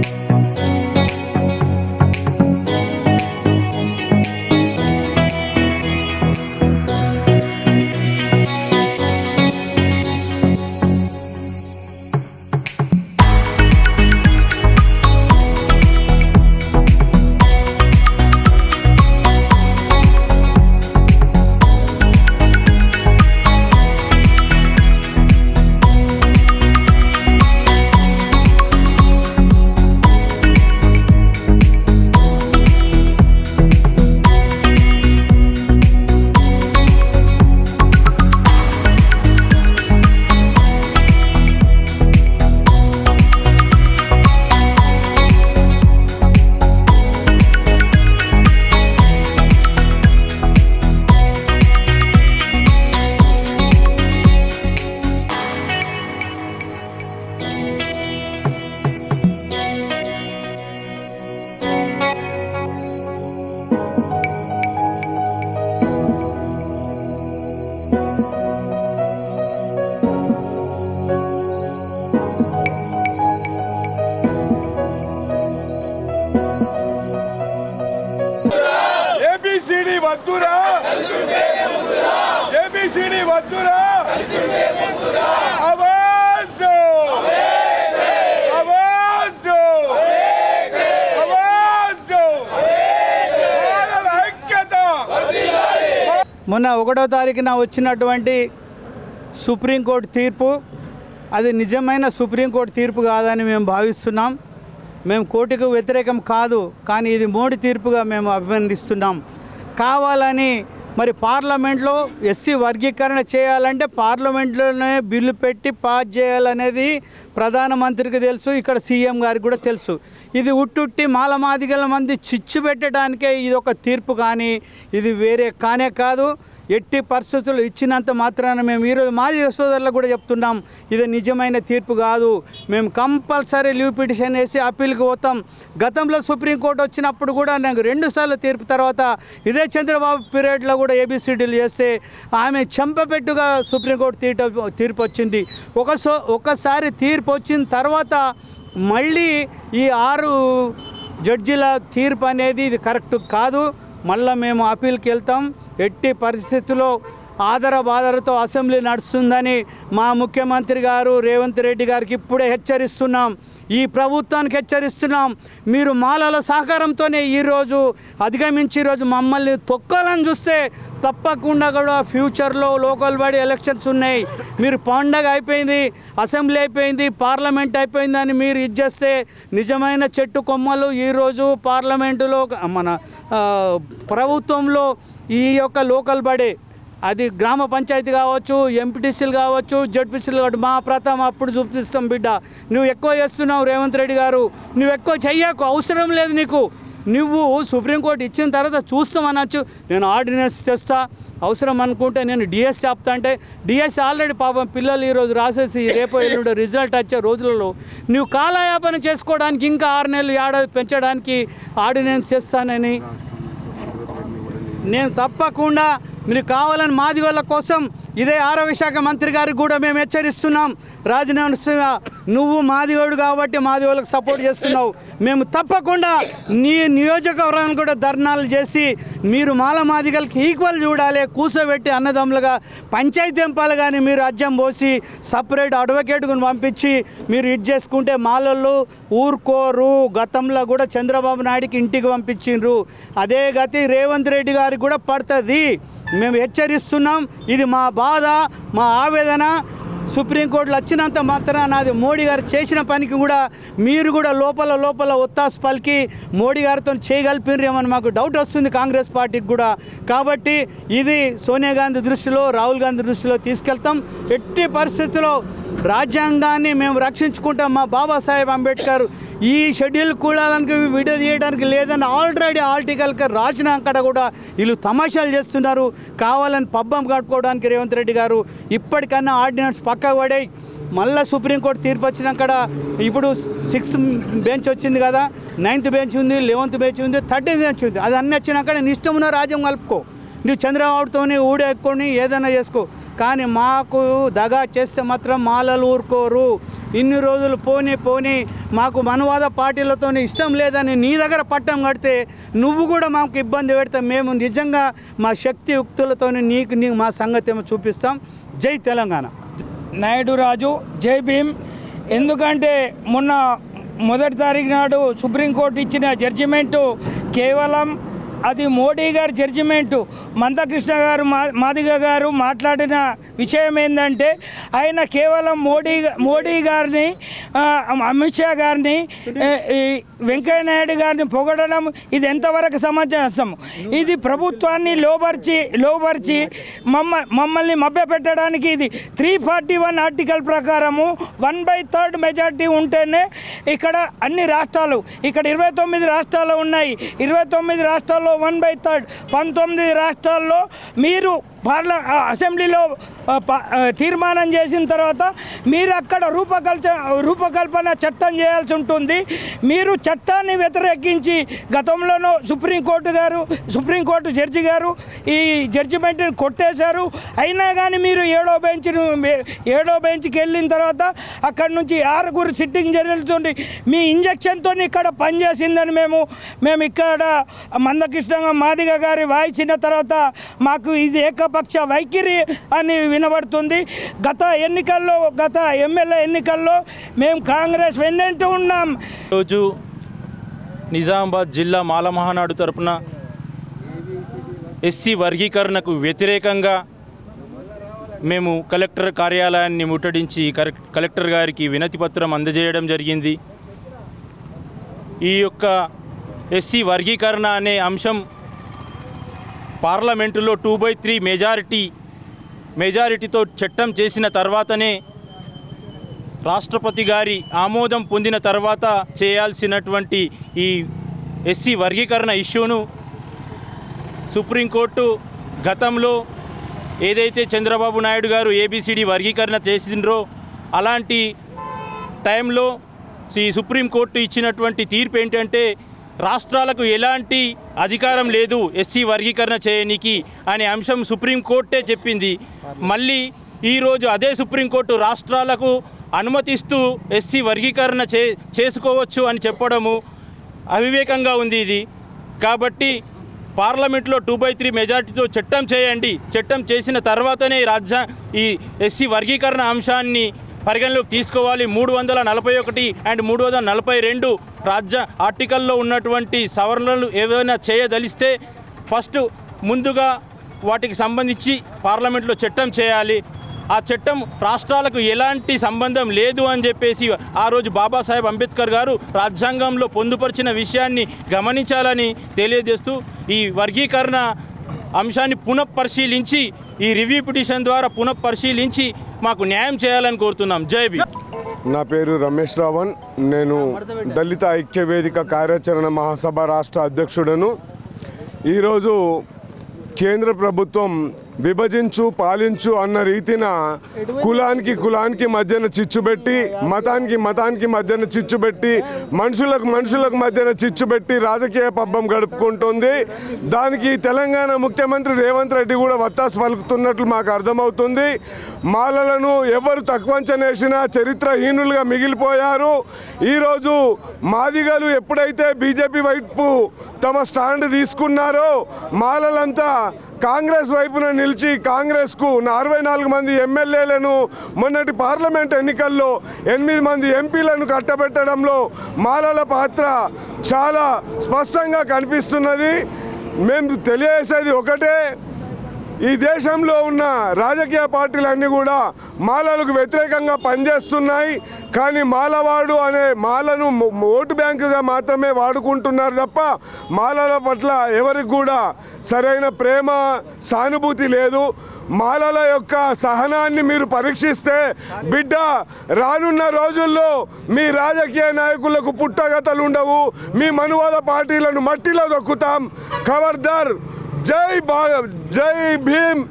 A B C D వద్దురా! A B C D వద్దురా! ఐక్యత! మొన్న ఒకటో తారీఖున వచ్చినటువంటి సుప్రీంకోర్టు తీర్పు అది నిజమైన సుప్రీంకోర్టు తీర్పు కాదని మేము భావిస్తున్నాం. మేము కోర్టుకు వ్యతిరేకం కాదు కానీ ఇది మోడీ తీర్పుగా మేము అభినందిస్తున్నాం. కావాలని మరి పార్లమెంట్లో ఎస్సీ వర్గీకరణ చేయాలంటే పార్లమెంట్లోనే బిల్లు పెట్టి పాస్ చేయాలనేది ప్రధానమంత్రికి తెలుసు ఇక్కడ సీఎం గారికి కూడా తెలుసు. ఇది ఉట్టుట్టి మాలమాదిగల మంది చిచ్చు పెట్టడానికే ఇది ఒక తీర్పు కానీ ఇది వేరే కానే కాదు. ఎట్టి పరిస్థితులు ఇచ్చినంత మాత్రాన మేము ఈరోజు మాజీ సోదరులకు కూడా చెప్తున్నాం ఇది నిజమైన తీర్పు కాదు. మేము కంపల్సరీ లీవ్ పిటిషన్ వేసి అప్పీల్కి పోతాం. గతంలో సుప్రీంకోర్టు వచ్చినప్పుడు కూడా నాకు రెండుసార్లు తీర్పు తర్వాత ఇదే చంద్రబాబు పీరియడ్లో కూడా ఏబిసిడీలు చేస్తే ఆమె చెంపపెట్టుగా సుప్రీంకోర్టు తీర్పు తీర్పు వచ్చింది. ఒక సో ఒకసారి తీర్పు వచ్చిన తర్వాత మళ్ళీ ఈ ఆరు జడ్జిల తీర్పు అనేది ఇది కరెక్ట్ కాదు. మళ్ళీ మేము అప్పీల్కి వెళ్తాం. ఎట్టి పరిస్థితుల్లో ఆదర బాదరతో అసెంబ్లీ నడుస్తుందని మా ముఖ్యమంత్రి గారు రేవంత్ రెడ్డి గారికి ఇప్పుడే హెచ్చరిస్తున్నాం. ఈ ప్రభుత్వానికి హెచ్చరిస్తున్నాం. మీరు మాలల సహకారంతోనే ఈరోజు అధిగమించి ఈరోజు మమ్మల్ని తొక్కాలని చూస్తే తప్పకుండా కూడా ఫ్యూచర్లో లోకల్ బాడీ ఎలక్షన్స్ ఉన్నాయి. మీరు పండగ అయిపోయింది అసెంబ్లీ అయిపోయింది పార్లమెంట్ అయిపోయిందని మీరు ఇచ్చేస్తే నిజమైన చెట్టు కొమ్మలు ఈరోజు పార్లమెంటులో మన ప్రభుత్వంలో ఈ యొక్క లోకల్ బడే అది గ్రామ పంచాయతీ కావచ్చు ఎంపీటీసీలు కావచ్చు జడ్పీసీలు కావచ్చు మా ప్రతాం అప్పుడు చూపిస్తాం బిడ్డ. నువ్వు ఎక్కువ చేస్తున్నావు రేవంత్ రెడ్డి గారు. నువ్వు ఎక్కువ చెయ్యకు అవసరం లేదు నీకు. నువ్వు సుప్రీంకోర్టు ఇచ్చిన తర్వాత చూస్తామనొచ్చు నేను ఆర్డినెన్స్ తెస్తా. అవసరం అనుకుంటే నేను డిఎస్ చెప్తా అంటే డిఎస్ ఆల్రెడీ పాపం పిల్లలు ఈరోజు రాసేసి రేపు ఎల్లుండి రిజల్ట్ వచ్చే రోజులలో నువ్వు కాలయాపన చేసుకోవడానికి ఇంకా ఆరు నెలలు ఏడాది పెంచడానికి ఆర్డినెన్స్ చేస్తానని నేను తప్పకుండా మీరు కావాలని మాది వాళ్ళ కోసం ఇదే ఆరోగ్య శాఖ మంత్రి గారికి కూడా మేము హెచ్చరిస్తున్నాం. రాజీనామా సింహ, నువ్వు మాదిగోడు కాబట్టి మాది వాళ్ళకి సపోర్ట్ చేస్తున్నావు. మేము తప్పకుండా నీ నియోజకవర్గాన్ని కూడా ధర్నాలు చేసి మీరు మాల మాదిగలకి ఈక్వల్ చూడాలి కూర్చోబెట్టి అన్నదమ్ములుగా పంచాయతీ ఎంపాలు కానీ మీరు అజ్జం పోసి సపరేట్ అడ్వకేట్ను పంపించి మీరు ఇది చేసుకుంటే మాలళ్ళు ఊరుకోరు. గతంలో కూడా చంద్రబాబు నాయుడికి ఇంటికి పంపించిండ్రు. అదే గతి రేవంత్ రెడ్డి గారికి కూడా పడుతుంది. మేము హెచ్చరిస్తున్నాం. ఇది మా బాధ మా ఆవేదన. సుప్రీంకోర్టులో వచ్చినంత మాత్రాన అది మోడీ గారు చేసిన పనికి కూడా మీరు కూడా లోపల లోపల ఒత్తాసు పలికి మోడీ గారితో చేయగలిపినరేమని మాకు డౌట్ వస్తుంది కాంగ్రెస్ పార్టీకి కూడా. కాబట్టి ఇది సోనియా గాంధీ దృష్టిలో రాహుల్ గాంధీ దృష్టిలో తీసుకెళ్తాం. ఎట్టి పరిస్థితుల్లో రాజ్యాంగాన్ని మేము రక్షించుకుంటాం. మా బాబాసాహెబ్ అంబేద్కర్ ఈ షెడ్యూల్ కూడాలకు వీడియో తీయడానికి లేదని ఆల్రెడీ ఆర్టికల్కి రాసిన అక్కడ కూడా వీళ్ళు తమాషాలు చేస్తున్నారు. కావాలని పబ్బం కట్టుకోవడానికి రేవంత్ రెడ్డి గారు ఇప్పటికన్నా ఆర్డినెన్స్ పక్కకు పడే మళ్ళీ సుప్రీంకోర్టు తీర్పు వచ్చినాక ఇప్పుడు సిక్స్త్ బెంచ్ వచ్చింది కదా నైన్త్ బెంచ్ ఉంది లెవెన్త్ బెంచ్ ఉంది థర్టీన్త్ బెంచ్ ఉంది. అది అన్నీ వచ్చినాక నీ ఇష్టం ఉన్న రాజ్యం కలుపుకో. నువ్వు చంద్రబాబుతోని ఊడెక్కుని ఏదైనా చేసుకో. కానీ మాకు దగా చేస్తే మాత్రం మాలలు ఊరుకోరు. ఇన్ని రోజులు పోని పోని మాకు మనవాద పార్టీలతో ఇష్టం లేదని నీ దగ్గర పట్టం కడితే నువ్వు కూడా మాకు ఇబ్బంది పెడితే మేము నిజంగా మా శక్తి యుక్తులతో నీకు నీకు మా సంగతి ఏమో చూపిస్తాం. జై తెలంగాణ. నాయుడు రాజు జై భీమ్. ఎందుకంటే మొన్న మొదటి తారీఖు నాడు సుప్రీంకోర్టు ఇచ్చిన జడ్జిమెంటు కేవలం అది మోడీ గారి జడ్జిమెంటు. మందకృష్ణ గారు మా మాదిగ గారు మాట్లాడిన విషయం ఏంటంటే ఆయన కేవలం మోడీ మోడీ గారిని అమిత్ షా గారిని వెంకయ్యనాయుడు వెంకయ్య నాయుడు గారిని పొగడడం ఇది ఎంతవరకు సమంజసం? ఇది ప్రభుత్వాన్ని లోబర్చి లోబర్చి మమ్మ మమ్మల్ని మభ్యపెట్టడానికి ఇది త్రీ ఫార్టీ వన్ ఆర్టికల్ ప్రకారము వన్ బై థర్డ్ మెజార్టీ ఉంటేనే ఇక్కడ అన్ని రాష్ట్రాలు ఇక్కడ ఇరవై తొమ్మిది రాష్ట్రాలు ఉన్నాయి. ఇరవై తొమ్మిది రాష్ట్రాల్లో వన్ బై థర్డ్ పంతొమ్మిది రాష్ట్రాల్లో మీరు పార్ల అసెంబ్లీలో ప- తీర్మానం చేసిన తర్వాత మీరు అక్కడ రూపకల్ప రూపకల్పన చట్టం చేయాల్సి ఉంటుంది. మీరు చట్టాన్ని వ్యతిరేకించి గతంలోనూ సుప్రీంకోర్టు గారు సుప్రీంకోర్టు జడ్జి గారు ఈ జడ్జిమెంట్ని కొట్టేశారు. అయినా కానీ మీరు ఏడో బెంచ్ ఏడో బెంచ్కి వెళ్ళిన తర్వాత అక్కడ నుంచి ఆరుగురు సిట్టింగ్ జరుగుతుంది మీ ఇంజక్షన్తో ఇక్కడ పనిచేసిందని మేము మేము ఇక్కడ మందకృష్ణ మాదిగ గారి వాయిసిన తర్వాత మాకు ఇది ఏక ఏకపక్ష వైఖరి అని వినబడుతుంది. గత ఎన్నికల్లో గత ఎమ్మెల్యే ఎన్నికల్లో మేము కాంగ్రెస్ వెన్నంటూ ఉన్నాం. రోజు నిజామాబాద్ జిల్లా మాలమహనాడు తరపున ఎస్సీ వర్గీకరణకు వ్యతిరేకంగా మేము కలెక్టర్ కార్యాలయాన్ని ముట్టడించి కలెక్టర్ గారికి వినతిపత్రం అందజేయడం జరిగింది. ఈ యొక్క ఎస్సీ వర్గీకరణ అనే అంశం పార్లమెంటులో టూ బై త్రీ మెజారిటీ మెజారిటీతో చట్టం చేసిన తర్వాతనే రాష్ట్రపతి గారి ఆమోదం పొందిన తర్వాత చేయాల్సినటువంటి ఈ ఎస్సీ వర్గీకరణ ఇష్యూను సుప్రీంకోర్టు గతంలో ఏదైతే చంద్రబాబు నాయుడు గారు ఏబిసిడి వర్గీకరణ చేసిండ్రో అలాంటి టైంలో ఈ సుప్రీంకోర్టు ఇచ్చినటువంటి తీర్పు ఏంటంటే రాష్ట్రాలకు ఎలాంటి అధికారం లేదు ఎస్సీ వర్గీకరణ చేయనీకి అనే అంశం సుప్రీంకోర్టే చెప్పింది. మళ్ళీ ఈరోజు అదే సుప్రీంకోర్టు రాష్ట్రాలకు అనుమతిస్తూ ఎస్సీ వర్గీకరణ చే చేసుకోవచ్చు అని చెప్పడము అవివేకంగా ఉంది ఇది. కాబట్టి పార్లమెంట్లో టూ బై త్రీ మెజార్టీతో చట్టం చేయండి. చట్టం చేసిన తర్వాతనే ఈ రాజ్యా ఈ ఎస్సీ వర్గీకరణ అంశాన్ని పరిగణలోకి తీసుకోవాలి. మూడు వందల నలభై ఒకటి అండ్ మూడు వందల నలభై రెండు రాజ్య ఆర్టికల్లో ఉన్నటువంటి సవరణలు ఏదైనా చేయదలిస్తే ఫస్ట్ ముందుగా వాటికి సంబంధించి పార్లమెంట్లో చట్టం చేయాలి. ఆ చట్టం రాష్ట్రాలకు ఎలాంటి సంబంధం లేదు అని చెప్పేసి ఆ రోజు బాబాసాహెబ్ అంబేద్కర్ గారు రాజ్యాంగంలో పొందుపరిచిన విషయాన్ని గమనించాలని తెలియజేస్తూ ఈ వర్గీకరణ అంశాన్ని పునఃపరిశీలించి ఈ రివ్యూ పిటిషన్ ద్వారా పునఃపరిశీలించి మాకు న్యాయం చేయాలని కోరుతున్నాం. జై నా పేరు రమేష్ రావణ్. నేను దళిత ఐక్య వేదిక కార్యాచరణ మహాసభ రాష్ట్ర అధ్యక్షుడను. ఈరోజు కేంద్ర ప్రభుత్వం విభజించు పాలించు అన్న రీతిన కులానికి కులానికి మధ్యన చిచ్చు పెట్టి మతానికి మతానికి మధ్యన చిచ్చు పెట్టి మనుషులకు మనుషులకు మధ్యన చిచ్చు పెట్టి రాజకీయ పబ్బం గడుపుకుంటుంది. దానికి తెలంగాణ ముఖ్యమంత్రి రేవంత్ రెడ్డి కూడా వత్తాసు పలుకుతున్నట్లు మాకు అర్థమవుతుంది. మాలలను ఎవరు తక్కువంచనేసినా చరిత్రహీనులుగా మిగిలిపోయారు. ఈరోజు మాదిగలు ఎప్పుడైతే బీజేపీ వైపు తమ స్టాండ్ తీసుకున్నారో మాలలంతా కాంగ్రెస్ వైపున నిలిచి కాంగ్రెస్కు అరవై నాలుగు మంది ఎమ్మెల్యేలను మొన్నటి పార్లమెంట్ ఎన్నికల్లో ఎనిమిది మంది ఎంపీలను కట్టబెట్టడంలో మాలల పాత్ర చాలా స్పష్టంగా కనిపిస్తున్నది. మేము తెలియజేసేది ఒకటే ఈ దేశంలో ఉన్న రాజకీయ పార్టీలన్నీ కూడా మాలలకు వ్యతిరేకంగా పనిచేస్తున్నాయి కానీ మాలవాడు అనే మాలను ఓటు బ్యాంకుగా మాత్రమే వాడుకుంటున్నారు తప్ప మాలల పట్ల ఎవరికి కూడా సరైన ప్రేమ సానుభూతి లేదు. మాలల యొక్క సహనాన్ని మీరు పరీక్షిస్తే బిడ్డ రానున్న రోజుల్లో మీ రాజకీయ నాయకులకు పుట్టగతలు ఉండవు. మీ మనువాద పార్టీలను మట్టిలో దొక్కుతాం. ఖబర్దార్ జై భా జై భీమ్.